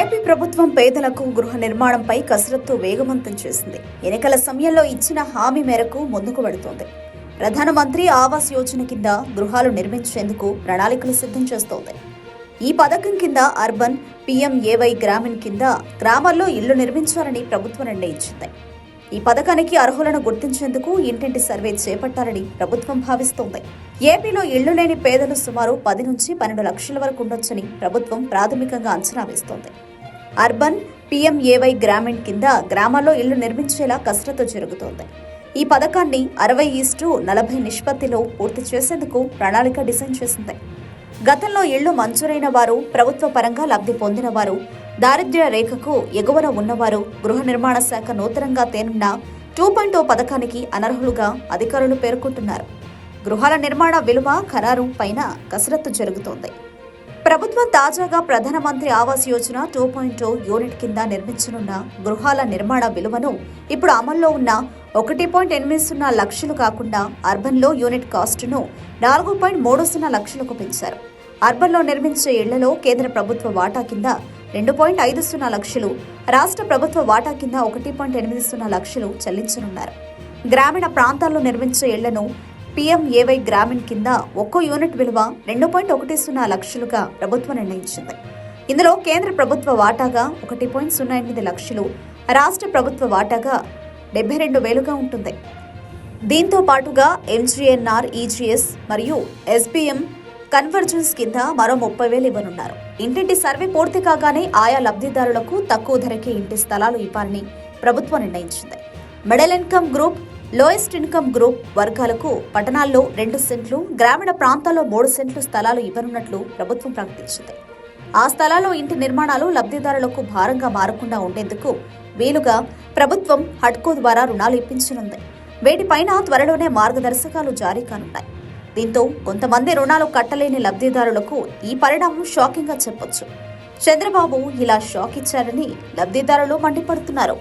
AP ప్రభుత్వం పేదలకు గృహ నిర్మాణంపై కసరత్తు వేగవంతం చేసింది. ఎన్నికల సమయంలో ఇచ్చిన హామీ మేరకు ముందుకు పడుతోంది ప్రధానమంత్రి ఆవాస్ యోజన కింద గృహాలు నిర్మించేందుకు ప్రణాళికలు సిద్ధం చేస్తోంది. ఈ పథకం కింద అర్బన్ పీఎంఏవై గ్రామీణ్ కింద గ్రామాల్లో ఇళ్ళు నిర్మించాలని ప్రభుత్వం నిర్ణయించింది. ఈ పథకానికి అర్హులను గుర్తించేందుకు ఇంటింటి సర్వే చేపట్టాలని ప్రభుత్వం భావిస్తోంది. ఏపీలో ఇళ్ళు లేని పేదలు సుమారు పది నుంచి పన్నెండు లక్షల వరకు ఉండొచ్చని ప్రభుత్వం ప్రాథమికంగా అంచనా వేస్తోంది. అర్బన్ పీఎంఏవై గ్రామీణ్ కింద గ్రామాల్లో ఇళ్ళు నిర్మించేలా కసరత్తు జరుగుతోంది. ఈ పథకాన్ని అరవై ఈస్టు నలభై నిష్పత్తిలో పూర్తి చేసేందుకు ప్రణాళిక డిజైన్ చేసింది. గతంలో ఇళ్ళు మంజూరైన వారు ప్రభుత్వ పరంగా లబ్ధి పొందిన వారు దారిద్ర్య రేఖకు ఎగువన ఉన్నవారు గృహ నిర్మాణ శాఖ నూతనంగా తేనున్న టూ పాయింట్ పథకానికి అనర్హులుగా అధికారులు పేర్కొంటున్నారు. గృహాల నిర్మాణ విలువ ఖరారు పైన కసరత్తు జరుగుతోంది. ప్రభుత్వం తాజాగా ప్రధానమంత్రి Awas Yojana two point unit కింద నిర్మించనున్న గృహాల నిర్మాణ విలువను ఇప్పుడు అమల్లో ఉన్న ఒకటి పాయింట్ ఎనిమిది సున్నా లక్షలు కాకుండా అర్బన్లో యూనిట్ కాస్టును నాలుగు పాయింట్ మూడు సున్నా లక్షలకు పెంచారు. అర్బన్లో నిర్మించే ఇళ్ళలో కేంద్ర ప్రభుత్వ వాటా కింద రెండు పాయింట్ ఐదు సున్నా లక్షలు. రాష్ట్ర ప్రభుత్వ వాటా కింద ఒకటి పాయింట్ ఎనిమిది సున్నా లక్షలు చెల్లించనున్నారు. గ్రామీణ ప్రాంతాల్లో నిర్మించే ఇళ్ళను పీఎంఏవై గ్రామీణ్ కింద ఒక్కో యూనిట్ విలువ రెండు పాయింట్ ఒకటి సున్నా లక్షలుగా ప్రభుత్వం నిర్ణయించింది. ఇందులో కేంద్ర ప్రభుత్వ వాటాగా ఒకటి పాయింట్ సున్నా ఎనిమిది లక్షలు రాష్ట్ర ప్రభుత్వ వాటాగా డెబ్బై రెండు వేలుగా ఉంటుంది. దీంతో పాటుగా ఎంజీఎన్ఆర్ ఈజీఎస్ మరియు ఎస్బీఎం కన్వర్జెన్స్ కింద మరో ముప్పై వేలు ఇవ్వనున్నారు. ఇంటింటి సర్వే పూర్తి కాగానే ఆయా లబ్ధిదారులకు తక్కువ ధరకే ఇంటి స్థలాలు ఇవ్వాలని ప్రభుత్వం నిర్ణయించింది. Middle income group lowest income group వర్గాలకు పట్టణాల్లో రెండు సెంట్లు గ్రామీణ ప్రాంతాల్లో మూడు సెంట్లు స్థలాలు ఇవ్వనున్నట్లు ప్రభుత్వం ప్రకటించింది. ఆ స్థలాల్లో ఇంటి నిర్మాణాలు లబ్ధిదారులకు భారంగా మారకుండా ఉండేందుకు వీలుగా ప్రభుత్వం హడ్కో ద్వారా రుణాలు ఇప్పించనుంది. వీటిపైన త్వరలోనే మార్గదర్శకాలు జారీ కానున్నాయి. దీంతో కొంతమంది రుణాలు కట్టలేని లబ్ధిదారులకు ఈ పరిణామం షాకింగ్గా చెప్పొచ్చు. చంద్రబాబు ఇలా షాక్ ఇచ్చారని లబ్ధిదారులు మండిపడుతున్నారు.